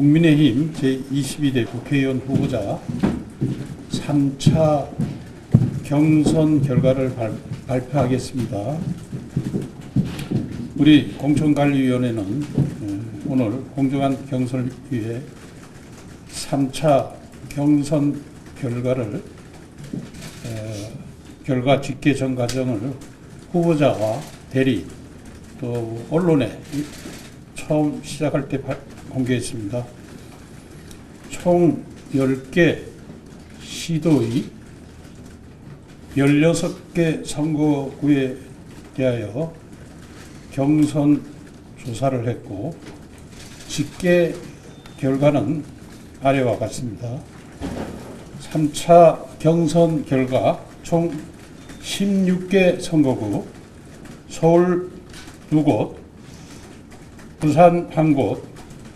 국민의힘 제22대 국회의원 후보자 3차 경선 결과를 발, 발표하겠습니다. 우리 공천관리위원회는 어, 오늘 공정한 경선을 위해 3차 경선 결과를 어, 결과 집계 전 과정을 후보자와 대리 또 언론에 이- 처음 시작할 때 발- 공개했습니다. 총 10개 시도의 16개 선거구에 대하여 경선 조사를 했고 집계 결과는 아래와 같습니다. 3차 경선 결과 총 16개 선거구 서울 두 곳, 부산 한 곳,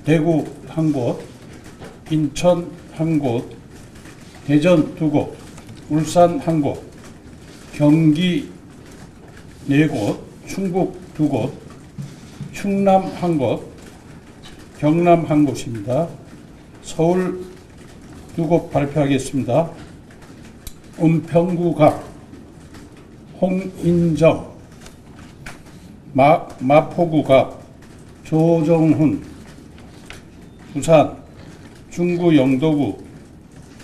대구 한 곳, 인천 한 곳, 대전 두 곳, 울산 한 곳, 경기 네 곳, 충북 두 곳, 충남 한 곳, 경남 한 곳입니다. 서울 두 곳 발표하겠습니다. 은평구갑, 홍인정, 마, 마포구갑, 조정훈, 부산, 중구 영도구,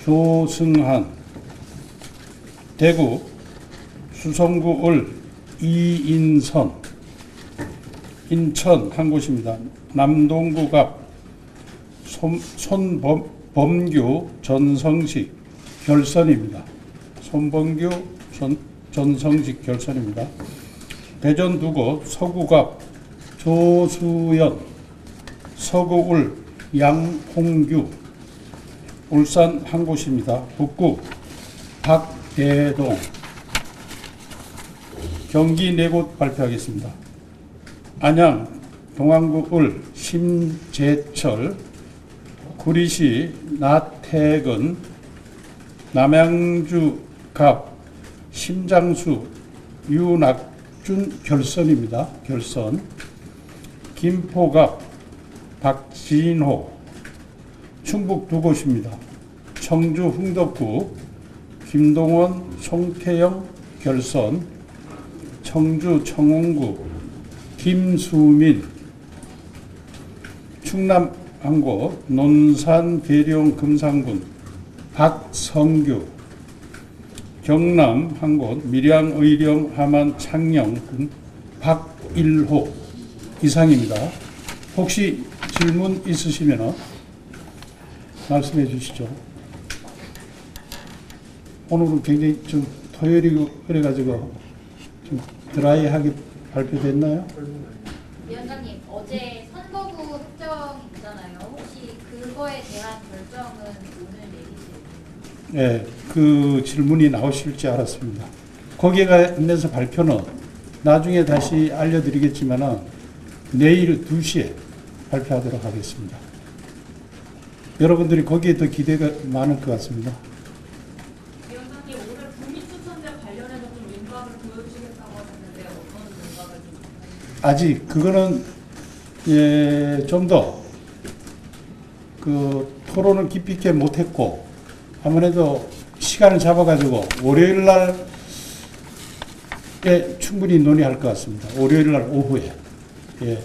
조승한, 대구, 수성구 을, 이인선, 인천 한 곳입니다. 남동구갑, 손, 손범규, 전성식, 결선입니다. 손범규, 전, 전성식 결선입니다. 대전 두곳, 서구갑, 조수연, 서구울, 양홍규, 울산 한 곳입니다. 북구, 박대동, 경기 네 곳 발표하겠습니다. 안양, 동안구 을, 심재철, 구리시, 나태근, 남양주 갑, 심장수, 유낙준 결선입니다. 결선. 김포갑, 박진호, 충북 두 곳입니다. 청주 흥덕구, 김동원, 송태영 결선, 청주 청홍구, 김수민, 충남 한 곳, 논산 계룡 금산군, 박성규, 경남 한 곳, 밀양 의령 함안 창녕군, 박일호 이상입니다. 혹시 질문 있으시면 말씀해 주시죠. 오늘은 굉장히 좀 토요일이고 그래가지고 좀 드라이하게 발표됐나요? 위원장님 어제 선거구 특정이 있잖아요. 혹시 그거에 대한 결정은 오늘 내리실 예, 그 질문이 나오실 줄 알았습니다. 거기에 관련해서 발표는 나중에 다시 알려드리겠지만은 내일 2시에 발표하도록 하겠습니다. 여러분들이 거기에 더 기대가 많을 것 같습니다. 위원장님 오늘 국민 추천제 관련해서 좀 윤곽을 보여주시겠다고 하셨는데 어떤 윤곽을 좀 아직 그거는 예, 좀 더 그 토론을 깊이 있게 못했고 아무래도 시간을 잡아가지고 월요일 날에 충분히 논의할 것 같습니다. 월요일 날 오후에 예.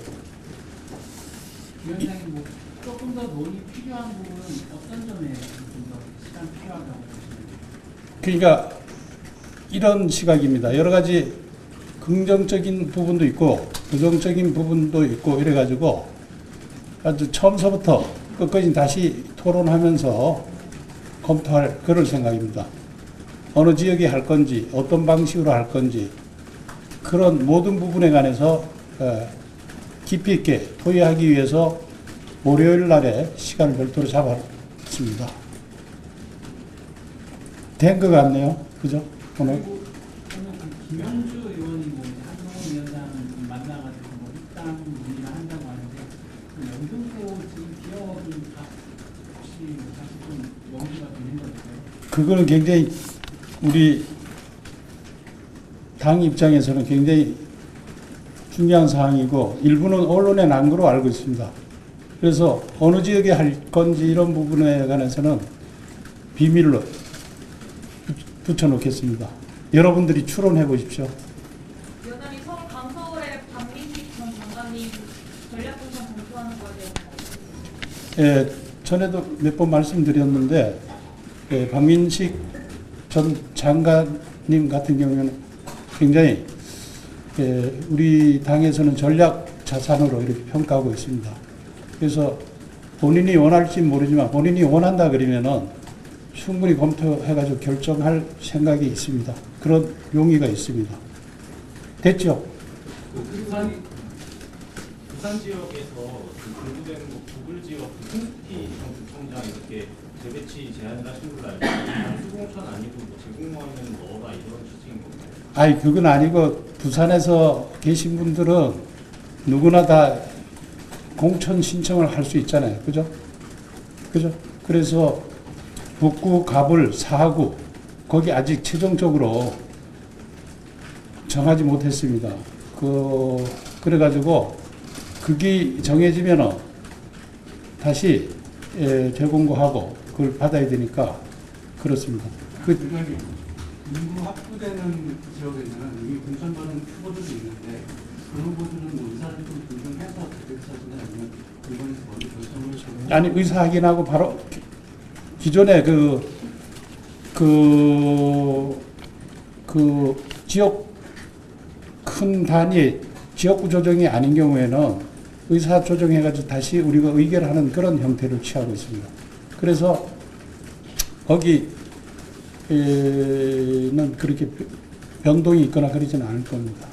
위원장님 뭐 조금 더 논의 필요한 부분은 어떤 점에 좀 더 시간 필요하다고 보시나요? 그러니까 이런 시각입니다. 여러 가지 긍정적인 부분도 있고 부정적인 부분도 있고 이래 가지고 아주 처음서부터 끝까지 다시 토론하면서 검토할 그럴 생각입니다. 어느 지역에 할 건지 어떤 방식으로 할 건지 그런 모든 부분에 관해서 어, 깊이 있게 토의하기 위해서 월요일 날에 시간을 별도로 잡았습니다. 된 것 같네요. 그죠? 오늘 그 김현주 의원이 뭐 한동훈 위원장을 좀 만나가지고 뭐 입당 문의를 한다고 하는데 그 연금세호 지금 기업이 다 혹시 다시 좀 연기가 되는 걸까요? 그거는 굉장히 우리 당 입장에서는 굉장히 중요한 사항이고 일부는 언론에 난 거로 알고 있습니다. 그래서 어느 지역에 할 건지 이런 부분에 관해서는 비밀로 붙- 붙여놓겠습니다. 여러분들이 추론해 보십시오. 위원장님 서울 강서울의 박민식 전 장관님 전략공천 검토하는 거에 대해서 예, 전에도 몇 번 말씀드렸는데 예, 박민식 전 장관님 같은 경우에는 굉장히 예, 우리 당에서는 전략 자산으로 이렇게 평가하고 있습니다. 그래서 본인이 원할지 모르지만 본인이 원한다 그러면은 충분히 검토해가지고 결정할 생각이 있습니다. 그런 용의가 있습니다. 됐죠? 그 부산 부산 지역에서 그 공부된 뭐 구글 지역 그 홍수피 구청장 이렇게 재배치 제한을 하신 걸로 알고 수공천 아니고 뭐 제공하는 뭐다 이런 취지인 건가요? 아니 그건 아니고 부산에서 계신 분들은 누구나 다 공천 신청을 할 수 있잖아요. 그죠? 그죠? 그래서 북구, 갑을, 사구 거기 아직 최종적으로 정하지 못했습니다. 그 그래가지고 그게 정해지면은 다시 예, 재공고하고 그걸 받아야 되니까 그렇습니다. 그 위원장님, 인구 확보되는 지역에는 이미 공천받은 후보들도 있는데 그 후보들은 뭐 의사를 좀 존중해서 대백사지나 아니면 이번에서 먼저 결정을 좀 아니 의사 확인하고 바로 기- 기존에 그, 그, 그 지역 큰 단위 지역구 조정이 아닌 경우에는 의사 조정해가지고 다시 우리가 의결하는 그런 형태를 취하고 있습니다. 그래서 거기 는 그렇게 변동이 있거나 그러지는 않을 겁니다.